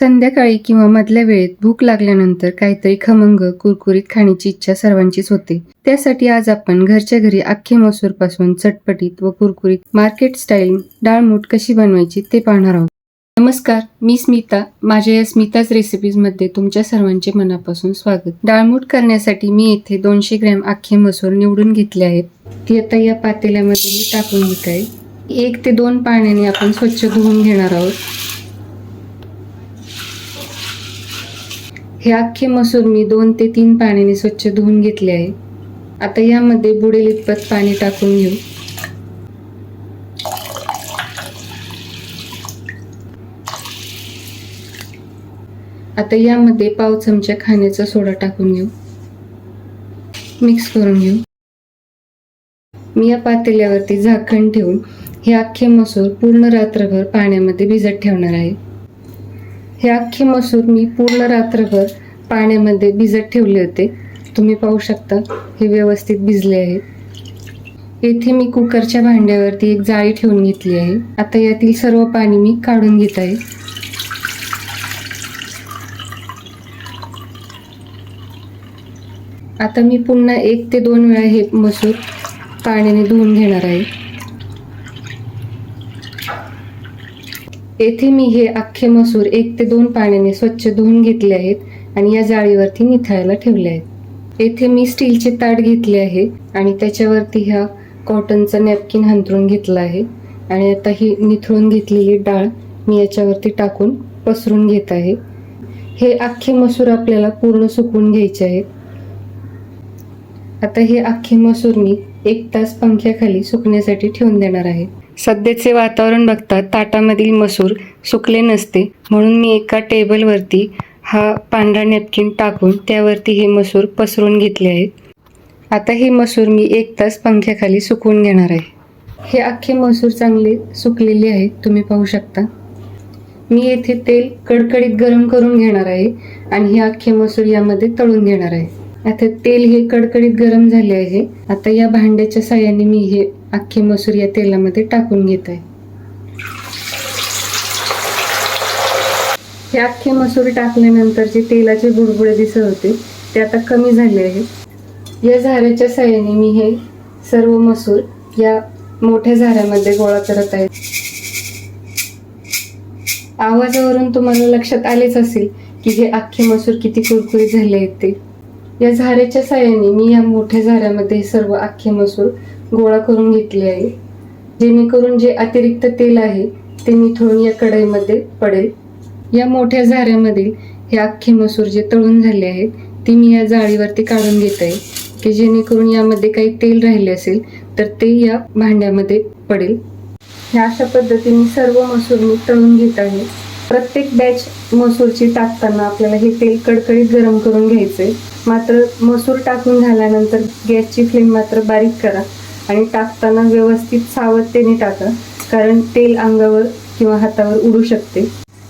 संध्याकाळी किंवा मधल्या वेळेत भूक लागल्यानंतर काहीतरी खमंग कुरकुरीत खाण्याची इच्छा सर्वांचीच होते. त्यासाठी आज आपण घरच्या घरी अख्खे मसूरपासून चटपटीत व कुरकुरीत मार्केट स्टाईल डाळमूट कशी बनवायची ते पाहणार आहोत. नमस्कार मी स्मिता. माझ्या या स्मिताच रेसिपीजमध्ये तुमच्या सर्वांचे मनापासून स्वागत. डाळमूट करण्यासाठी मी येथे दोनशे ग्रॅम अख्खे मसूर निवडून घेतले आहेत. ती आता या पातेल्यामध्ये मी टाकून घेत आहे. एक ते दोन पाण्याने आपण स्वच्छ धुवून घेणार आहोत. हे अख्खे मसूर मी दोन ते तीन पाण्याने स्वच्छ धुवून घेतले आहे. आता यामध्ये बुडेल इतपत पाणी टाकून घेऊ. आता यामध्ये पाव चमचा खाण्याचा सोडा टाकून घेऊ. मिक्स करून घेऊ. मी या पातेल्यावरती झाकण ठेवून हे अख्खे मसूर पूर्ण रात्रभर पाण्यामध्ये भिजत ठेवणार आहे. हे अख्खे मसूर मी पूर्ण रात्रभर पाण्यामध्ये भिजत ठेवले होते. तुम्ही पाहू शकता हे व्यवस्थित भिजले आहे. येथे मी कुकरच्या भांड्यावरती एक जाळी ठेवून घेतली आहे. आता यातील सर्व पाणी मी काढून घेत आहे. आता मी पुन्हा एक ते दोन वेळा हे मसूर पाण्याने धुवून घेणार आहे. येथे मी हे अख्खे मसूर एक ते दोन पाण्याने स्वच्छ धुवून घेतले आहेत आणि या जाळीवरती निथळायला ठेवले आहेत. येथे मी स्टीलचे ताट घेतले आहे आणि त्याच्यावरती ह्या कॉटनचा नॅपकिन हंतरून घेतला आहे आणि आता ही निथळून घेतलेली डाळ मी याच्यावरती टाकून पसरून घेत आहे. हे अख्खे मसूर आपल्याला पूर्ण सुकवून घ्यायचे आहेत. आता हे अख्खे मसूर मी एक तास पंख्याखाली सुकण्यासाठी ठेवून देणार आहे. सध्याचे वातावरण बघता ताटामधील मसूर सुकले नसते. म्हणून मी एका टेबलवरती हा पांढरा नॅपकिन टाकून त्यावरती हे मसूर पसरून घेतले आहेत आता हे मसूर मी एक तास पंख्याखाली सुकवून घेणार आहे. हे अख्खे मसूर चांगले सुकलेले आहेत तुम्ही पाहू शकता. मी येथे तेल कडकडीत गरम करून घेणार आहे आणि हे अख्खे मसूर यामध्ये तळून घेणार आहे. आता तेल हे कडकडीत गरम झाले आहे. आता या भांड्याच्या साह्याने मी हे अख्खे मसूर या तेलामध्ये टाकून घेत आहे. हे अख्खे मसूर टाकल्यानंतर जे तेलाचे बुडबुडे दिसत होते ते आता कमी झाले आहेत. या झाऱ्याच्या साह्याने मी हे सर्व मसूर या मोठ्या झाऱ्यामध्ये गोळा करत आहे. आवाजावरून तुम्हाला लक्षात आलेच असेल की हे अख्खे मसूर किती कुरकुरीत झाले आहेत ते. या झाऱ्याच्या साह्याने मी या मोठ्या झाऱ्यामध्ये सर्व अख्खे मसूर गोळा करून घेतली आहे. जेणेकरून जे अतिरिक्त तेल आहे ते निथळून या कढईमध्ये पडेल. या मोठ्या झाऱ्यामधील हे अख्खे मसूर जे तळून झाले आहेत ती मी या जाळीवरती काढून घेत आहे की जेणेकरून यामध्ये काही तेल राहिले असेल तर ते या भांड्यामध्ये पडेल. ह्या अशा पद्धतीने सर्व मसूर मी तळून घेत आहे. प्रत्येक बॅच मसूरची टाकताना आपल्याला हे तेल कडकडीत गरम करून घ्यायचे मात्र मसूर टाकून झाल्यानंतर गॅसची फ्लेम मात्र बारीक करा. आणि टाकताना व्यवस्थित सावधतेने टाका कारण तेल अंगावर किंवा हातावर उडू शकते.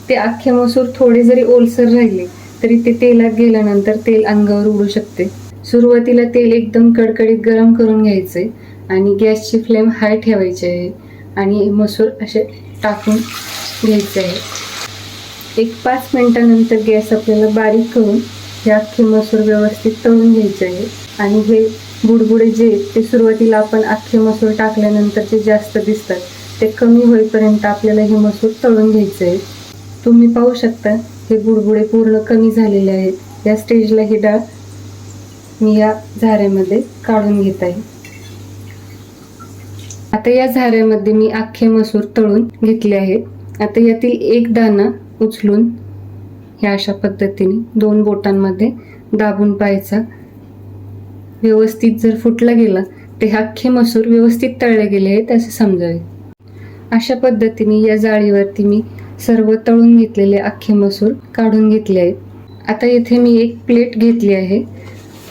ते अख्खे मसूर थोडे जरी ओलसर राहिले तरी ते तेलात गेल्यानंतर तेल अंगावर उडू शकते. सुरुवातीला तेल एकदम कडकडीत गरम करून घ्यायचे आणि गॅसची फ्लेम हाय ठेवायची आहे आणि मसूर असे टाकून घ्यायचे आहे. एक पाच मिनिटानंतर गॅस आपल्याला बारीक करून हे अख्खे मसूर व्यवस्थित तळून घ्यायचे आहे आणि हे बुडबुडे जे ते सुरुवातीला आपण अख्खे मसूर टाकल्यानंतरचे जास्त दिसतात ते कमी होईपर्यंत आपल्याला हे मसूर तळून घ्यायचं आहे तुम्ही पाहू शकता हे बुडबुडे पूर्ण कमी झालेले आहेत. या स्टेजला ही डाळ मी या झाऱ्यामध्ये काढून घेत आहे. आता या झाऱ्यामध्ये मी अख्खे मसूर तळून घेतले आहेत. आता यातील एक दाणा उचलून ह्या अशा पद्धतीने दोन बोटांमध्ये दाबून पाहायचा व्यवस्थित जर फुटला गेला ते अख्खे मसूर व्यवस्थित तळले गेले आहेत असे समजावे. अशा पद्धतीने या जाळीवरती मी सर्व तळून घेतलेले अख्खे मसूर काढून घेतले आहेत. आता येथे मी एक प्लेट घेतली आहे.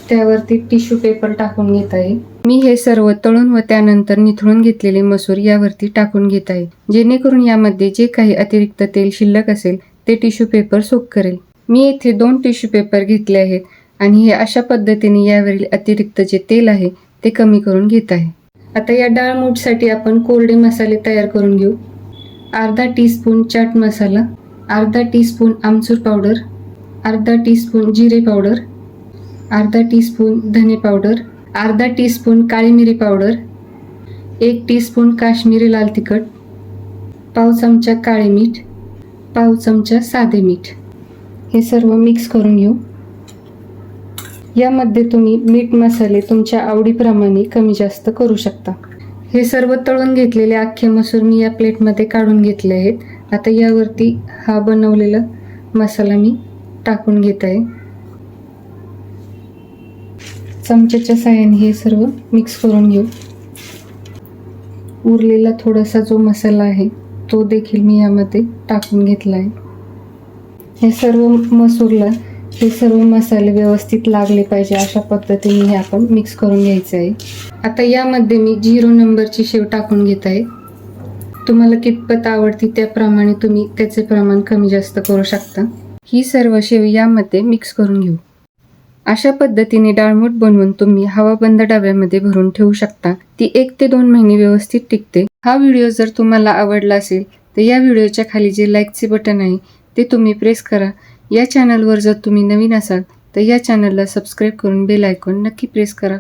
त्यावरती टिश्यू पेपर टाकून घेत आहे. मी हे सर्व तळून व त्यानंतर निथळून घेतलेले मसूर यावरती टाकून घेत आहे. जेणेकरून यामध्ये जे काही अतिरिक्त तेल शिल्लक असेल ते टिश्यू पेपर सोक करेल. मी येथे दोन टिश्यू पेपर घेतले आहेत. आणि हे अशा पद्धतीने यावरील अतिरिक्त जे तेल आहे ते कमी करून घेत आहे. आता या डाळ मूठसाठी आपण कोरडे मसाले तयार करून घेऊ. अर्धा टीस्पून चाट मसाला अर्धा टीस्पून आमचूर पावडर अर्धा टीस्पून जिरे पावडर अर्धा टीस्पून धने पावडर अर्धा टीस्पून काळी मिरी पावडर एक टीस्पून काश्मीरी लाल तिखट पाव चमचा काळे मीठ पाव चमचा साधे मीठ. हे सर्व मिक्स करून घेऊ. यामध्ये तुम्ही मीठ मसाले तुमच्या आवडीप्रमाणे कमी जास्त करू शकता. हे सर्व तळून घेतलेले अख्खे मसूर मी या प्लेटमध्ये काढून घेतले आहेत. आता यावरती हा बनवलेला मसाला मी टाकून घेत आहे. चमच्याच्या साह्याने हे सर्व मिक्स करून घेऊ. उरलेला थोडासा जो मसाला आहे तो देखील मी यामध्ये टाकून घेतला आहे. हे सर्व मसूरला हे सर्व मसाले व्यवस्थित लागले पाहिजे अशा पद्धतीने हे आपण मिक्स करून घ्यायचं आहे. आता यामध्ये मी झिरो नंबरची शेव टाकून घेत आहे. तुम्हाला कितपत आवडती त्याप्रमाणे तुम्ही त्याचे प्रमाण कमी जास्त करू शकता. ही सर्व शेव यामध्ये मिक्स करून घेऊ. अशा पद्धतीने डाळमूट बनवून तुम्ही हवाबंद डब्यामध्ये भरून ठेवू शकता. ती एक ते दोन महिने व्यवस्थित टिकते. हा व्हिडिओ जर तुम्हाला आवडला असेल तर या व्हिडिओच्या खाली जे लाईकचे बटन आहे ते तुम्ही प्रेस करा. या चॅनलवर जर तुम्ही नवीन असाल तर या चॅनलला सबस्क्राईब करून बेल आयकॉन नक्की प्रेस करा.